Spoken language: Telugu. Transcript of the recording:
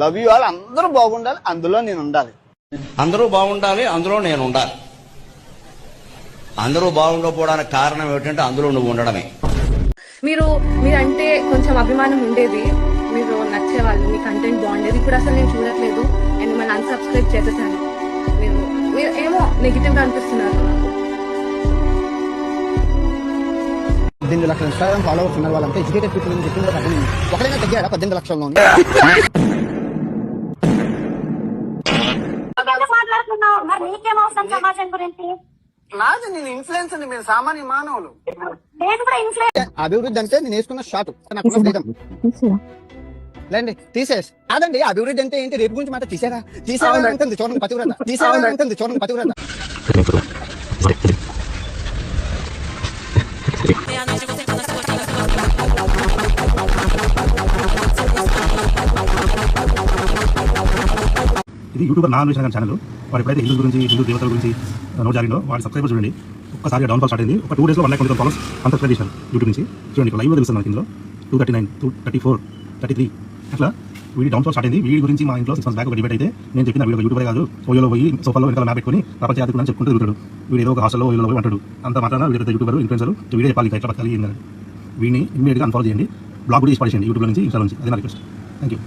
లవ్ యూ ఆల్ అందరూ బాగుండాలి అందులో నేను ఉండాలి. అందరూ బాగుండాలి అందులో నేను ఉండాలి. అందరూ బాగుండకపోవడానికి కారణం ఏమిటంటే అందులో నువ్వు ఉండడమే. మీరు మీరంటే కొంచెం అభిమానం ఉండేది. మీరు నచ్చేవాళ్ళు మీ కంటెంట్ బాగుండేది. ఇప్పుడు అసలు నేను చూడట్లేదు. అండ్ మిమ్మల్ని అన్సబ్స్క్రైబ్ చేసేసాను. మీరు మీరు ఏమో నెగిటివ్గా అనిపిస్తున్నారు. నాకు పద్దెనిమిది లక్షల ఇన్స్టాగ్రామ్ ఫాలోవర్స్ ఉన్న వాళ్ళంతా ఎడ్యుకేటెడ్ పీపుల్ అని చెప్పింది తగ్గారా పద్దెనిమిది లక్షల్లో మరి నీకేం అవసరం సమాజం గురించి? నాది నేను ఇన్ఫ్లుయెన్స్ అండి మీరు సామాన్య మానవులు. నేను కూడా ఇన్ఫ్లుయెన్స్ అభివృద్ధి అంటే నేను వేసుకున్న నాకున్న ఫ్రీడమ్. లేండి తీసేసి కాదండి అభివృద్ధి అంటే ఏంటి? రేపు గురించి మాట తీసారా? ఉంటుంది చూడండి పతివ్రత. ఉంటుంది చూడండి పతివ్రత. ఇది యూట్యూబర్ నా అన్వేషణ ఛానల్. మరి ఎప్పుడైతే హిందూ గురించి హిందూ దేవతల గురించి నోట్ జరిగిందో వాడి సబ్స్క్రైబర్ చూడండి. ఒక్కసారి డౌన్ఫాల్ స్టార్ట్ అయింది. ఒక టూ డేస్లో వన్ ల్యాక్ ట్వంటీ ఫాలోస్ అంత సబ్స్క్రైబ్ చేశారు యూట్యూబ్ నుంచి. చూడండి ఇక్కడ లైవ్ తెలుస్తుంది నాకు ఇందులో. Two thirty nine two thirty four thirty three అట్లా వీడి డౌన్ ఫాల్ స్టార్ట్ అయింది. వీడి గురించి మా ఇంట్లో సిక్స్ మంత్స్ బ్యాక్ ఒక డిబేట్ అయితే నేను చెప్పిన వీడియో యూట్యూబర్ కాదు. ఓయోలో పోయి సోఫాలో వెనకాల మ్యాప్ పెట్టుకుని ప్రపంచ యాత్రికుడు అని చెప్పుకుంటూ తిరుగుతాడు. వీడు ఏదో ఒక హాస్టల్లో ఓయోలో పోయి అంటాడు. అంత మాత్రాన వీడియో యూట్యూబర్ ఇన్ఫ్లుయెన్సర్ వీడియో చెప్పాలి ఇంకా ఎట్లా బతకాలి వీడిని ఇమీడియట్గా అన్ఫాలో చేయండి. బ్లాగ్ కూడా చేసి పడేయండి యూట్యూబ్ నుంచి ఇన్స్టా నుంచి. అదే నా రిక్వెస్ట్ థ్యాంక్ యూ